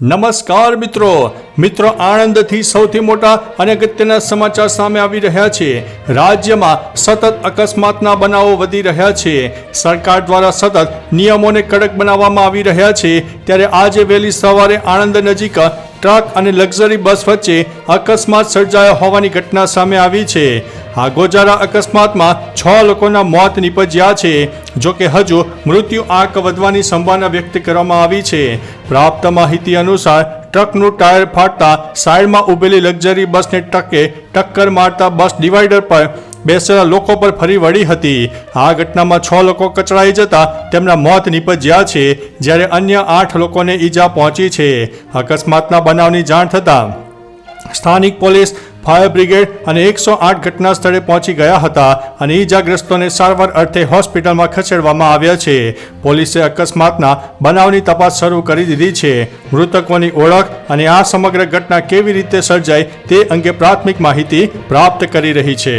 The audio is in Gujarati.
નમસ્કાર મિત્રો. મિત્રો, આણંદથી સૌથી મોટા અને અગત્યના સમાચાર સામે આવી રહ્યા છે. રાજ્યમાં સતત અકસ્માતના બનાવો વધી રહ્યા છે. સરકાર દ્વારા સતત નિયમોને કડક બનાવવામાં આવી રહ્યા છે. ત્યારે આજે વહેલી સવારે આણંદ નજીક ટ્રક અને લક્ઝરી બસ વચ્ચે અકસ્માત સર્જાયો હોવાની ઘટના સામે આવી છે. આ ગોજારા અકસ્માતમાં છ લોકોના મોત નીપજ્યા છે, જોકે હજુ મૃત્યુ આંક વધવાની સંભાવના વ્યક્ત કરવામાં આવી છે. પ્રાપ્ત માહિતી અનુસાર ટ્રકનું ટાયર ફાટતા સાઈડમાં ઊભેલી લક્ઝરી બસને ટ્રકે ટક્કર મારતા બસ ડિવાઈડર પર બેસેલા લોકો પર ફરી વળી હતી. આ ઘટનામાં છ લોકો કચડાઈ જતા તેમના મોત નિપજ્યા છે, જ્યારે અન્ય આઠ લોકોને ઈજા પહોંચી છે. અકસ્માતના બનાવની જાણ થતાં સ્થાનિક પોલીસ ફાયર બ્રિગેડ અને એકસો આઠ ઘટના સ્થળે પહોંચી ગયા હતા અને ઈજાગ્રસ્તોને સારવાર અર્થે હોસ્પિટલમાં ખસેડવામાં આવ્યા છે. પોલીસે અકસ્માતના બનાવની તપાસ શરૂ કરી દીધી છે. મૃતકોની ઓળખ અને આ સમગ્ર ઘટના કેવી રીતે સર્જાઈ તે અંગે પ્રાથમિક માહિતી પ્રાપ્ત કરી રહી છે.